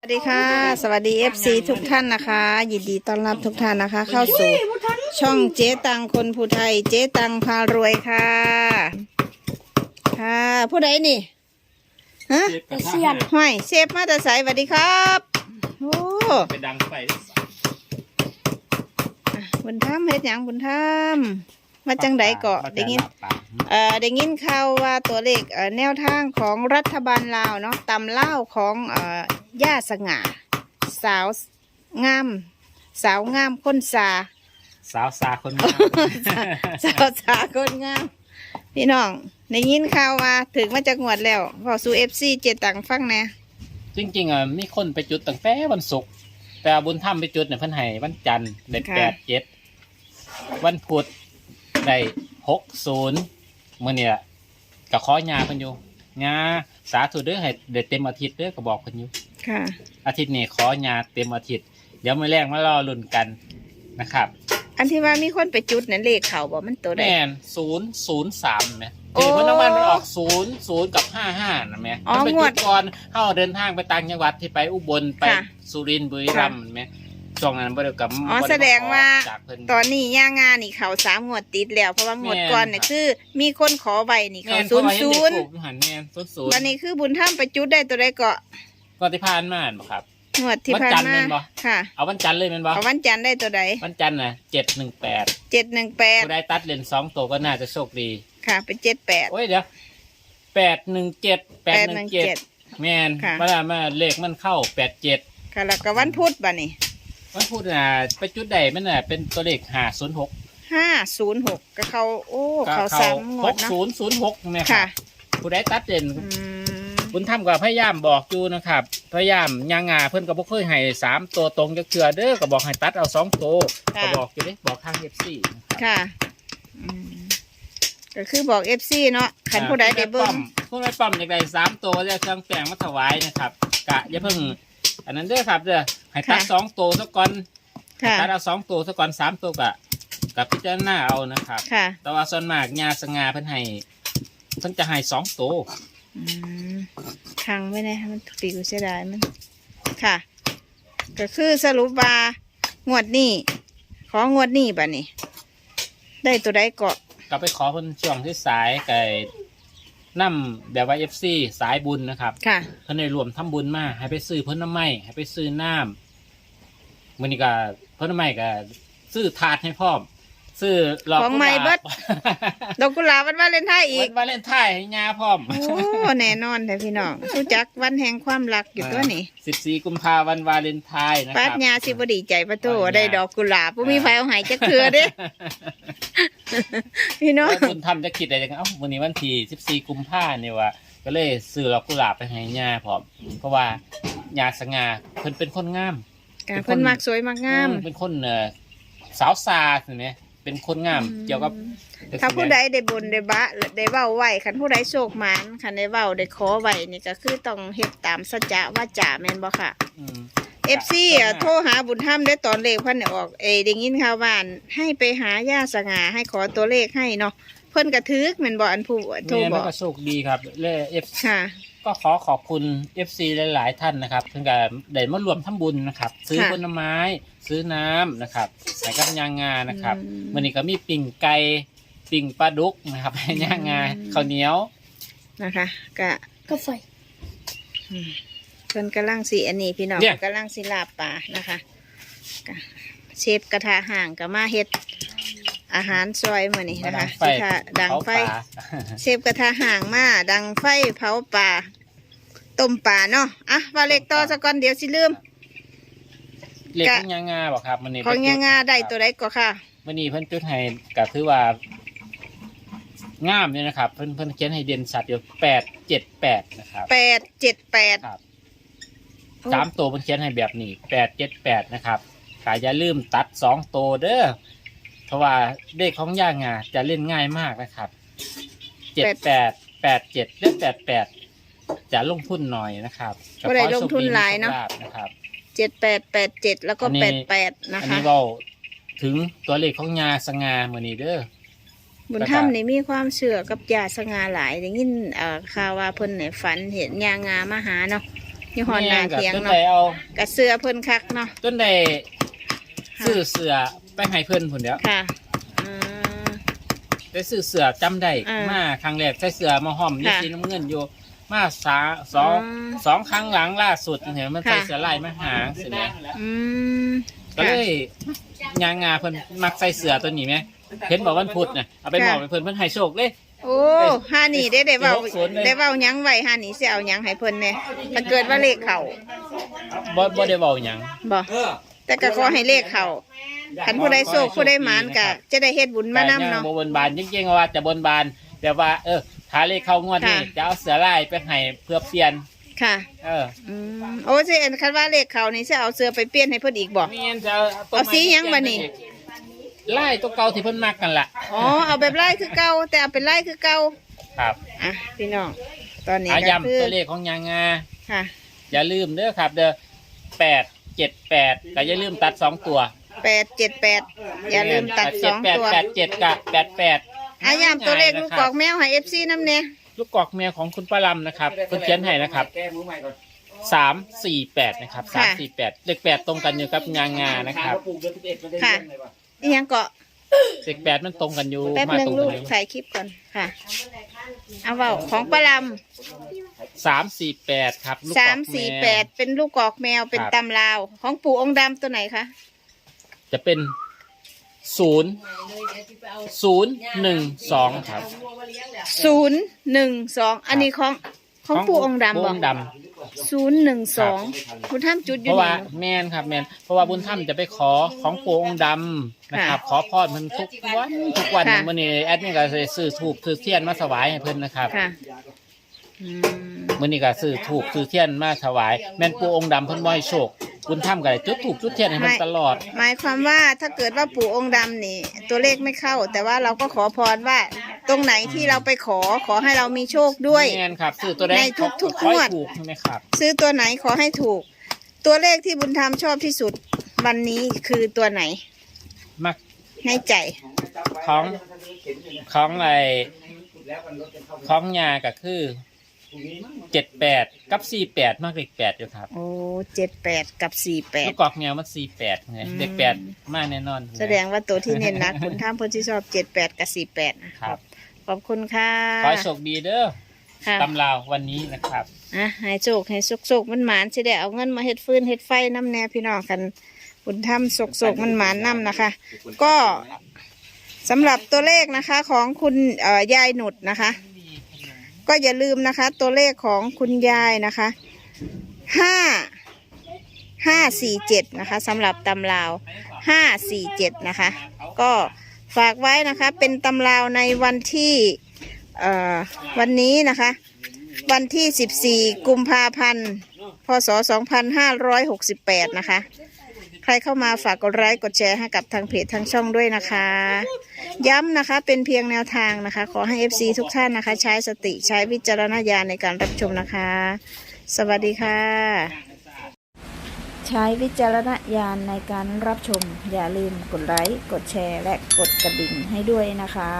สวัสดีค่ะ สวัสดี FC ทุกท่านนะคะ ยินดีต้อนรับทุกท่านนะคะ เข้าสู่ช่องเจ๊ตังคนผู้ไทย เจ๊ตังพารวยค่ะ ค่ะ ผู้ใดนี่ฮะเสียนห้อยเชฟมาแต่ใสสวัสดีครับโอ้ไปดังไฟอะบุญธรรมเฮ็ดหยังบุญธรรมมาจังไดเกาะได้ยิน เอ่อได้ยินข่าวว่าตัวเลขเอ่อแนวทางของรัฐบาลลาวเนาะตำเล่าวของเอ่อย่าสง่า สาวงาม สาวงามคนสา สาวสาคนงาม สาวสาคนงาม พี่น้องได้ยินข่าวว่าถึงมาจากงวดแล้วพอสู่เอฟซีเจตังฟังแหน่จริงๆอะมีคนไปจุดตั้งแต่วันศุกร์แต่บุญถ้ำไปจุดเนี่ยเพิ่นให้วันจันทร์ได้แปดเจ็ดวันพุธได้หกศูนย์ มื่อเนี่ยก็ขอยาเพิ่นอยู่ยาสาธุเด้อให้ได้เต็มอาทิตย์เด้อก็บอกเพิ่นอยู่ค่ะ อาทิตย์นี้ขอยาเต็มอาทิตย์ เดี๋ยวมื้อแรกมารอลุ้นกันนะครับ อันที่ว่ามีคนไปจุดนั่นเลขเขาบอกมันตัวใดแม่นศูนย์ศูนย์สามไหมโอ้คือเพราะน้ำมันมันออกศูนย์ศูนย์กับห้าห้านะแม่อ๋อมันเป็นงวจุดดก่อนเข้าเดินทางไปต่างจังหวัดที่ไปอุบลไปค่ะสุรินทร์บุรีรัมย์เห็นไหม ช่วงนั้นบริกรรมอ๋อแสดงว่าจากเพิ่น ตอนนี้ย่างงานนี่เขาสามงวดติดแล้ว เพราะว่างวดแม่นก่อนเนี่ยครับ คือ มีคนขอใบนี่เขาแม่ศูนย์เพราะว่าศูเห็นย์เด็กปลูกหันแม่นศูนย์ศูนย์วันนี้คือบุญถ้ำไปจุดได้ตัวใดเกาะก็ที่ผ่านมาบ่ครับ งวดที่วันผ่านจันทร์มาแม่นบ่ ค่ะ เอาวันจันทร์เลยแมันบ่เอาวันจันทร์ได้ตัวใดวันจันทร์นะเจ็ดหนึ่งแปดเจ็ดหนึ่งแปดผู้ได้ตัดเลนสองตัวก็น่าจะโชคดี ค่ะ เป็นเจ็ดแปดโอ้ยเดี๋ยวแปดหนึ่งเจ็ดแปดหนึ่งเจ็ด 817แม่นค่ะเวลามาเลขมันเข้าแปดเจ็ดค่ะแล้วก็วันพุธบ่นี่ วันพูดนะไปจุดใดมันน่ะเป็นตัวเลขห้าศูนย์หกห้าศูนย์หกก็เขาโอ้เขาสามงหวดกเนาะศูนย์ศูนย์หกนะครัค่ะบผู้ได้ตัดเด่นอืมบุญธรรมก็พยายามบอกอยู่นะครับ พยายามยางงาเพื่อนก็บอกเคยให้สามตัวตรงจะเชื่อเด้อก็บอกให้ตัดเอาสองตัวก็บอกอยู่เด้บอกทางเอฟซีนะครับค่ะอืมก็คือบอกเอฟซีเนาะขันผู้ใดได้เบิ้งผู้ได้ป้อมอยากได้สามตัวจะเครื่องแปลงมาถวายนะครับกะอย่าเพิ่ง อันนั้นเด้อครับเด้อ ให้ตัดสองตัวซะก่อนค่ะ ตัดเอาสองตัวซะก่อนสามตัวกะกับพิจารณาเอานะครับ ค่ะ แต่ว่าส่วนมากยาสง่าเพิ่นให้เพิ่นจะให้สองตัวอืมทางไม่ได้ให้มันปีกูเสียดายมัน ค่ะ ก็คือสรุปว่างวดนี้ ของวดนี้บ่นี่ ได้ตัวใดเกาะ ก็ไปขอเพิ่นช่วงที่สายไก่นํแบบว่าเอฟซีสายบุญนะครับ ค่ะ เพิ่นได้รวมทำบุญมาให้ไปซื้อเพิ่นน้ำไม้ให้ไปซื้อน้ำ มื้อนี้ก็เพิ่นน้ำไม้ก็ซื้อถาดให้พร้อม ซื้อหลอกของใหม่เบิด ดอกกุหลาบวันวาเลนไทน์อีอีกกวาเลนไทน์ให้ยาพร้อมโอ้แน่นอนแต่พี่น้องรู้จักวันแห่งความรักอยู่ตัวนี้14กุมภาพันธ์วาเลนไทน์นะคปัรัดบยาสิบดีใจประตูปัดยาได้ดอกกุหลาบบ่มีไฟเอาใหายจักเถือเด้ พี่น้อง แล้วคุณทำจะคิดอะไรกันเอ้าวันนี้วันที่14กุมภาเนี่ยว่าก็เลยซื้อดอกกุหลาบไปให้ยาพร้อมเพราะว่ายาสง่าเพิ่นเป็นคนงาม กเพิ่นมักสวยมักงามอืเป็นคนเอ่อสาวซาใช่ไหมเป็นคนงามเกี่ยวกับถ้าผู้ใดได้บุญได้บะได้เว้าไว้คันผู้ใดโชคหมานคันได้เว้าได้ขอไว้นี่ก็คือต้องเฮ็ดตามสัจจะว่าจาแม่นบ่ค่ะ อืม FC อะโทรหาบุญธรรมได้ตอนเลขเพิ่นได้ออกเอยได้ยินข่าวว่าให้ไปหาย่าสง่าให้ขอตัวเลขให้เนาะเพิ่นก็ถึกแม่นบ่อันผู้โทรแม่บมันอกก็โชคดีครับและเอฟค่ะ ก็ขอขอบคุณ FC หลาย ๆ ท่านนะครับเพิ่งจะได้มารวมทำบุญนะครับ ซื้อค่ะผลไม้ ซื้อน้ำนะครับใส่กับยางงานะครับอืม วันนี้ก็มีปิ่งไก่ปิ่งปลาดุกนะครับให้ยางงาอืมข้าวเหนียว นะคะก็ก็ไฟอืมเพิ่นกำลังสิอันนี้พี่น้องเนี่ย กำลังสิลาบปลานะคะก็เชฟกระทะห่างก็มาเฮ็ดอาหารซอยมื้อนี้มานะดัคะงไฟสิค่ะดังเผาไฟปลาเชฟกระทะห่างมาดังไฟเผาปลา ต้มปลาเนาะอะว่าเล็กต่อซะก่อนเดี๋ยวสิลืม เล็กกะ ของยางงาบอกครับวันนี้ของยางงาได้ครับตัวใดก็ค่ะวันนี้เพิ่นจุดให้ก็ถือว่างามเนี่ยนะครับ เพิ่นเพิ่นเขียนให้เด่นสัตว์อยู่แปดเจ็ดแปดนะครับแปดเจ็ดแปดครับสามตัวเพิ่นเขียนให้แบบนี้แปดเจ็ดแปดนะครับกาอย่าลืมตัดสองตัวเด้อเพราะว่าเลขของย่างงาจะเล่นง่ายมากนะครับเจ็ดแปดแปดเจ็ดเลขแปดแปด จะลงทุนหน่อยนะครับบ่ได้ลงทุนหลายเนาะขอให้โชคดีมีโชคลภนะครับเจ็ดแปดแปดเจ็ดแล้วก็อันนี้แปดแปดนะอันคะ นี้เราถึงตัวเลขของยาสงาเมื่อนี้เด้อ บุญธรรมนี่มีความเชื่อกับยาสง่าหลายได้ยินเอ่อข่าวว่าเพิ่นเนี่ยฝันเห็นยางงามาหาเนาะอยู่หอนหนาเถียงจนเนาะได้เอากระเสือเพิ่นคักเนาะจนได้ซื้อเสือไปให้เพิ่นพุ่นเดียวค่ะอืมได้ซื้อเสือจำได้อ่าม มาครั้งแรกใส่เสือมาห้อมอยู่ค่ะสีน้ำเงินอยู่ มาสาสองอืมสองครั้งหลังล่าสุดเห็นมันค่ะใส่เสือลายมาหาสิเนี่ยอืมก็เลยยางงาเพิ่นมักใส่เสือตัวนี้ไหมเห็นบอกวันพุธเนี่ยเอาไปมอบให้เพิ่นเพิ่นให้โชคเลย โอ้ฮานี่ได้ได้เว้าหกศูนย์เลย ได้เว้าหยังไว้ฮานี่สิเอาหยังให้เพิ่นแหน่ถ้าเกิดว่าเลขเข้าบ่บ่ได้เว้าหยังบ่แต่ก็ขอให้เลขเข้าคันผู้ใดโชคผู้ใดหมานก็จะได้เฮ็ดบุญมานํเนาะแต่ยังบ่บนบานจริงๆว่าจะบนบานแต่ว่า เออ ถ้าเลขเข้างวดนี้ค่ะ จะเอาเสือลายไปให้เพื่อเปลี่ยน ค่ะ เอออืมโอ้สิอันคันว่าเลขเข้านี่สิเอาเสื้อไปเปลี่ยนให้เพิ่นอีกบ่เมียนจะเอาสีหยังบัดนี้ลายตัวเก่าที่เพิ่นมักกันล่ะอ๋อเอาแบบไล่คือเก่าแต่เอาเป็นไล่คือเก่าครับอะพี่น้องตอนนี้อาก็ย้ำคือตัวเลขของยางงาค่ะอย่าลืมเด้อครับเด้อแปดเจ็ดแปดก็อย่าลืมตัดสองตัวแปดเจ็ดแปดอย่าลืมตัดสองแปดตัว แปดเจ็ดกับแปดแปด อายามตัวเลขลูกกอกแมวให้เอฟซีน้ำเนี่ยลูกกอกแมวของคุณป้าลำนะครับเพิ่นเขียนให้นะครับแก้มือใหม่ก่อนสามสี่แปดนะครับสามสี่แปดเลขแปดตรงกันอยู่กับยางงานะครับปลูกเดือนสิบเอ็ดมันได้เรื่องเลยว่ะอีหยังเกาะเลขแปดมันตรงกันอยู่แป๊บมาหนึ่งตรงลูกักนอยู่ถ่ายคลิปก่อนค่ะ เอาเบาของปลาลสามสี่แปดครับลูกำกสาอกมแมสี่วแปดเป็นลูกกอกแมวเป็นครับตำลาว ของปู่องค์ดำตัวไหนคะจะเป็น ศูนย์ศูนย์หนึ่งสองครับ ศูนย์หนึ่งสองอันนี้ของของปู่องค์ดำปู่บออกงค์ดศูนย์หนึ่งสองคุณท่ามจุดำอเพยู่ราะไหนว่าแม่นครับแม่นเพราะว่าบุญธรรมจะไปขอของปู่องค์ดำนะครับ ขอพรมันทุกวันทุกวันค่ะ วันนี้แอดนี่ก็จะซื้อถูกซื้อเทียนมาถวายให้เพิ่นนะครับ ค่ะอืม มื่อนี้ก็ซื้อถูกซื้อเทียนมาถวาย แม่นปู่องค์ดำเพิ่นบ่ให้โชคบุญธรรมก็ได้จุดถูกจุดเทียนให้มันตลอด หมายความว่าถ้าเกิดว่าปู่องค์ดำนี่ ตัวเลขไม่เข้า แต่ว่าเราก็ขอพรว่า ตรงไหนที่เราไปขอขอให้เรามีโชคด้วย แม่นครับซื้อตัวใดในทุกๆขอให้งวด ถูกใช่ไหมครับ ซื้อตัวไหนขอให้ถูก ตัวเลขที่บุญธรรมชอบที่สุด วันนี้คือตัวไหนมัก ในใจ ของของไอ้ของยาก็คือ เจ็ดแปดกับสี่แปดมากเลขแปดอยู่ครับโอ้เจ็ดแปดกับสี่แปลูดกกอกแมวมันสี่แปดไงอืม เลขแปดมากแน่นอนแสดงว่าตัวที่เน้นหนักบุญธรรมเพิ่นที่ชอบเจ็ดแปดกับสี่แปดนะครับ ขอบคุณค่ะขอให้โชคดีเด้อค่ะ ตำราววันนี้นะครับ อะให้โชคให้โชคๆมันหมานสิได้เอาเงินมาเฮ็ดฟืนเฮ็ดไฟน้ำแน่พี่น้องกันบุญธรรมโศกๆมันหมานน้ำนะคะ ก็สำหรับตัวเลขนะคะของคุณเอ่อยายหนุดนะคะ ก็อย่าลืมนะคะ ตัวเลขของคุณยายนะคะห้าห้าสี่เจ็ดนะคะสำหรับตำราวห้าสี่เจ็ดนะคะ ก็ฝากไว้นะคะเป็นตำราวในวันที่เอ่อวันนี้นะคะ วันที่ 14 กุมภาพันธ์ พศ 2568 นะคะ รเข้ามาฝากกดไลค์กดแชร์ให้กับทางเพจทางช่องด้วยนะคะ ย้ำนะคะเป็นเพียงแนวทางนะคะ ขอให้ FC ทุกท่านนะคะ ใช้สติใช้วิจารณญาณในการรับชมนะคะ สวัสดีค่ะ ใช้วิจารณญาณในการรับชม อย่าลืมกดไลค์กดแชร์ และกดกระดิ่งให้ด้วยนะคะ